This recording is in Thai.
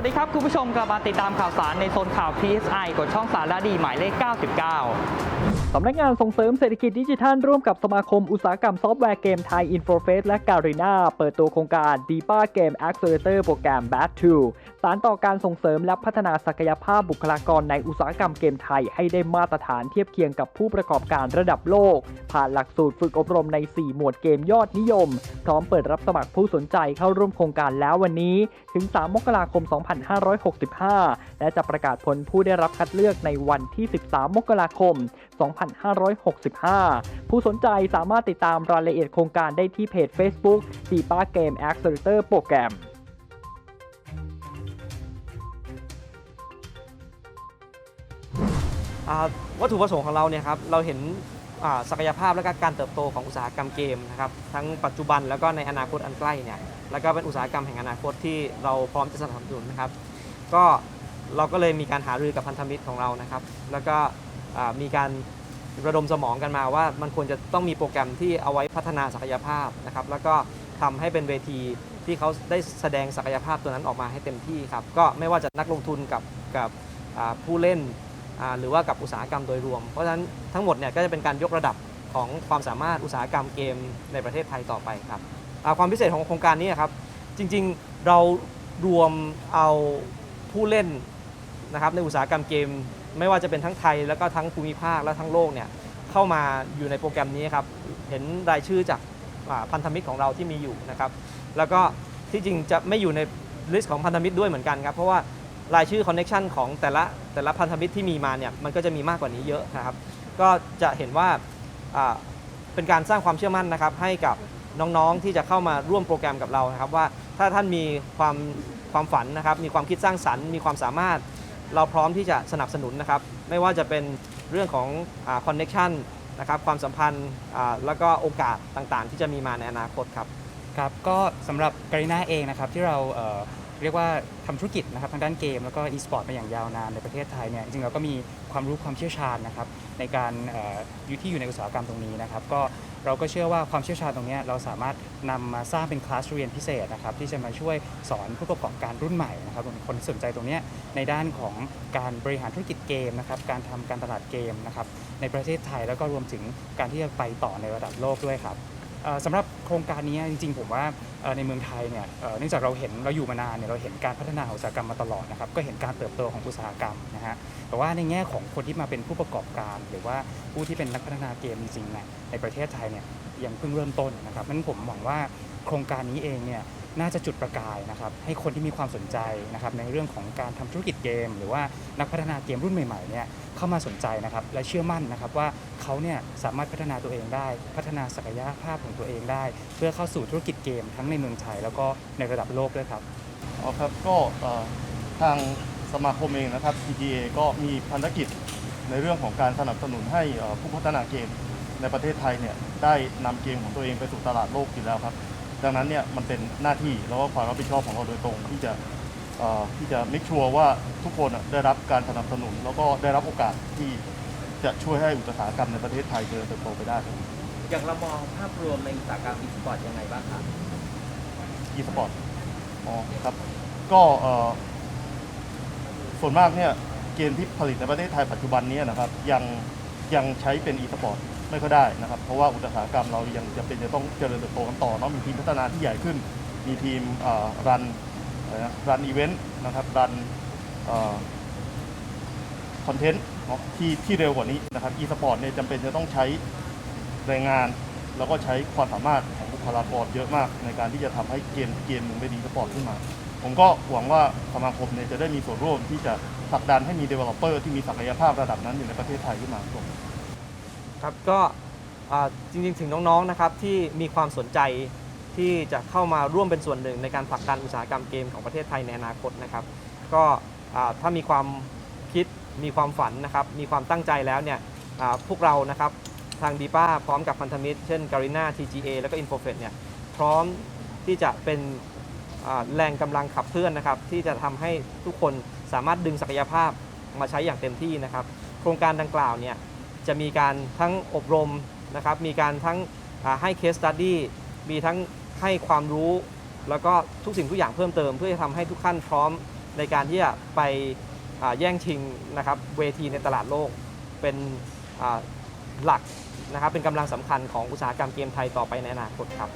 วัสดีครับ คุณผู้ชมกลับมาติดตามข่าวสารในโซนข่าว PSI กดช่องสารดีหมายเลข 99 สำนักงานส่งเสริมเศรษฐกิจดิจิทัล ร่วมกับสมาคมอุตสาหกรรมซอฟต์แวร์เกมไทย i n f o f a c e และการีนาเปิดตัวโครงการ d e p a Game Accelerator โปรแกรม BAT 2สารต่อการส่งเสริมและพัฒนาศักยภาพบุคลากรในอุตสาหกรรมเกมไทยให้ได้มาตรฐานเทียบเคียงกับผู้ประกอบการระดับโลก ผ่านหลักสูตรฝึกอบรมใน 4 หมวดเกมยอดนิยม พร้อมเปิดรับสมัครผู้สนใจเข้าร่วมโครงการแล้ววันนี้ ถึง 3 มกราคม 2565 และจะประกาศผลผู้ได้รับคัดเลือกในวันที่ 13 มกราคม 2565 ผู้สนใจสามารถติดตามรายละเอียดโครงการได้ที่เพจ Facebook ดีป้าเกม Accelerator โปรแกรม วัตถุประสงค์ของเราเนี่ยครับเราเห็นศักยภาพและก็การเติบโตของอุตสาหกรรมเกมนะครับทั้งปัจจุบันแล้วก็ในอนาคตอันใกล้เนี่ยแล้วก็เป็นอุตสาหกรรมแห่งอนาคตที่เราพร้อมจะสนับสนุนนะครับ ก็เราก็เลยมีการหารือกับพันธมิตรของเรานะครับ แล้วก็มีการระดมสมองกันมาว่ามันควรจะต้องมีโปรแกรมที่เอาไว้พัฒนาศักยภาพนะครับ แล้วก็ทำให้เป็นเวทีที่เขาได้แสดงศักยภาพตัวนั้นออกมาให้เต็มที่ครับก็ไม่ว่าจะนักลงทุนกับกับผู้เล่น หรือว่ากับอุตสาหกรรมโดยรวม เพราะฉะนั้นทั้งหมดเนี่ยก็จะเป็นการยกระดับของความสามารถอุตสาหกรรมเกมในประเทศไทยต่อไปครับความพิเศษของโครงการนี้ครับจริงๆเรารวมเอาผู้เล่นนะครับในอุตสาหกรรมเกม ไม่ว่าจะเป็นทั้งไทยแล้วก็ทั้งภูมิภาคและทั้งโลกเนี่ยเข้ามาอยู่ในโปรแกรมนี้ครับเห็นรายชื่อจากพันธมิตรของเราที่มีอยู่นะครับแล้วก็ที่จริงจะไม่อยู่ในลิสต์ของพันธมิตรด้วยเหมือนกันครับเพราะว่า รายชื่อคอนเน็ชันของแต่ละแต่ละพันธมิตรที่มีมาเนี่ยมันก็จะมีมากกว่านี้เยอะนะครับ ก็จะเห็นว่าเป็นการสร้างความเชื่อมั่นนะครับ ให้กับน้องๆที่จะเข้ามาร่วมโปรแกรมกับเรานะครับ ว่าถ้าท่านมีความความฝันนะครับ มีความคิดสร้างสรรค์ มีความสามารถ เราพร้อมที่จะสนับสนุนนะครับ ไม่ว่าจะเป็นเรื่องของคอนเน็ชันนะครับความสัมพันธ์แล้วก็โอกาสต่างๆ ที่จะมีมาในอนาคตครับครับก็สำหรับการีนาเองนะครับที่เรา เรียกว่าทำธุรกิจนะครับทางด้านเกมแล้วก็ e-sport มาอย่างยาวนานในประเทศไทยเนี่ยจริงๆเราก็มีความรู้ความเชี่ยวชาญนะครับในการอยู่ที่อยู่ในอุตสาหกรรมตรงนี้นะครับก็เราก็เชื่อว่าความเชี่ยวชาญตรงนี้เราสามารถนำมาสร้างเป็นคลาสเรียนพิเศษนะครับที่จะมาช่วยสอนผู้ประกอบการรุ่นใหม่นะครับคนที่สนใจตรงนี้ในด้านของการบริหารธุรกิจเกมนะครับการทำการตลาดเกมนะครับในประเทศไทยแล้วก็รวมถึงการที่จะไปต่อในระดับโลกด้วยครับ เอ่อสำหรับโครงการนี้จริงๆ ผมว่าเอ่อในเมืองไทยเนี่ยเอ่อเนื่องจากเราเห็นเราอยู่มานานเนี่ยเราเห็นการพัฒนาองอุตสาหกรรมมาตลอดนะครับก็เห็นการเติบโตของอุตสาหกรรมนะฮะแต่ว่าในแง่ของคนที่มาเป็นผู้ประกอบการ หรือว่าผู้ที่เป็นนักพัฒนาเกมจริงๆเนี่ยในประเทศไทยเนี่ยยังเพิ่งเริ่มต้นนะครับนั้นผมหวังว่าโครงการนี้เองเนี่ย น่าจะจุดประกายนะครับให้คนที่มีความสนใจนะครับในเรื่องของการทำธุรกิจเกม หรือว่านักพัฒนาเกมรุ่นใหม่ๆเนี่ยเข้ามาสนใจนะครับและเชื่อมั่นนะครับว่าเขาเนี่ยสามารถพัฒนาตัวเองได้ พัฒนาศักยภาพของตัวเองได้ เพื่อเข้าสู่ธุรกิจเกมทั้งในเมืองไทยแล้วก็ในระดับโลกด้วยครับอ๋อครับก็ทางสมาคมเองนะครับ PGA ก็มีพันธกิจในเรื่องของการสนับสนุนให้ผู้พัฒนาเกมในประเทศไทยเนี่ยได้นำเกมของตัวเองไปสู่ตลาดโลกอยู่แล้วครับ ดังนั้นเนี่ยมันเป็นหน้าที่แล้วก็ความรับผิดชอบของเราโดยตรงที่จะเอ่อที่จะมิกชัวร์ว่าทุกคนอะได้รับการสนับสนุน แล้วก็ได้รับโอกาสที่จะช่วยให้อุตสาหกรรมในประเทศไทยเจริญเติบโตไปได้ครับอย่างเรามองภาพรวมในอุตสาหกรรมอีสปอร์ตยังไงบ้างครับ e สปอร์ตอ๋อครับ ก็เอ่อส่วนมากเนี่ยเกมที่ผลิตในประเทศไทยปัจจุบันนี้นะครับยังยังใช้เป็น e สปอร์ต ไม่ค่อยได้นะครับ เพราะว่าอุตสาหกรรมเรายังจำเป็นจะต้องเจริญเติบโตกันต่อเนาะมีทีมพัฒนาที่ใหญ่ขึ้น มีทีมรันรันอีเวนต์นะครับรันคอนเทนต์เนาะที่ที่เร็วกว่านี้นะครับ e สปอร์ตเนี่ยจำเป็นจะต้องใช้แรงงาน แล้วก็ใช้ความสามารถของบุคลากรเยอะมาก ในการที่จะทำให้เกมเกมหนึ่งเป็นอีสปอร์ตขึ้นมา ผมก็หวังว่าสมาคมเนี่ยจะได้มีส่วนร่วมที่จะผลักดันให้มี developer ที่มีศักยภาพระดับนั้นอยู่ในประเทศไทยขึ้นมาครับ ครับก็จริงๆถึงน้องๆนะครับที่มีความสนใจที่จะเข้ามาร่วมเป็นส่วนหนึ่งในการผลักดันอุตสาหกรรมเกมของประเทศไทยในอนาคตนะครับ ก็ถ้ามีความคิดมีความฝันนะครับ มีความตั้งใจแล้วเนี่ยพวกเรานะครับทางดีป้าพร้อมกับพันธมิตร เช่นการีน่า TGA แล้วก็ i n f o f e t เนี่ยพร้อมที่จะเป็นแรงกำลังขับเคลื่อนนะครับ ที่จะทำให้ทุกคนสามารถดึงศักยภาพมาใช้อย่างเต็มที่นะครับ โครงการดังกล่าวเนี่ย จะมีการทั้งอบรมนะครับ มีการทั้งให้ case study มีทั้งให้ความรู้ แล้วก็ทุกสิ่งทุกอย่างเพิ่มเติม เพื่อจะทำให้ทุกท่านพร้อมในการที่จะไปแย่งชิงนะครับเวทีในตลาดโลกเป็นหลักนะครับเป็นกำลังสำคัญของอุตสาหกรรมเกมไทยต่อไปในอนาคตครับ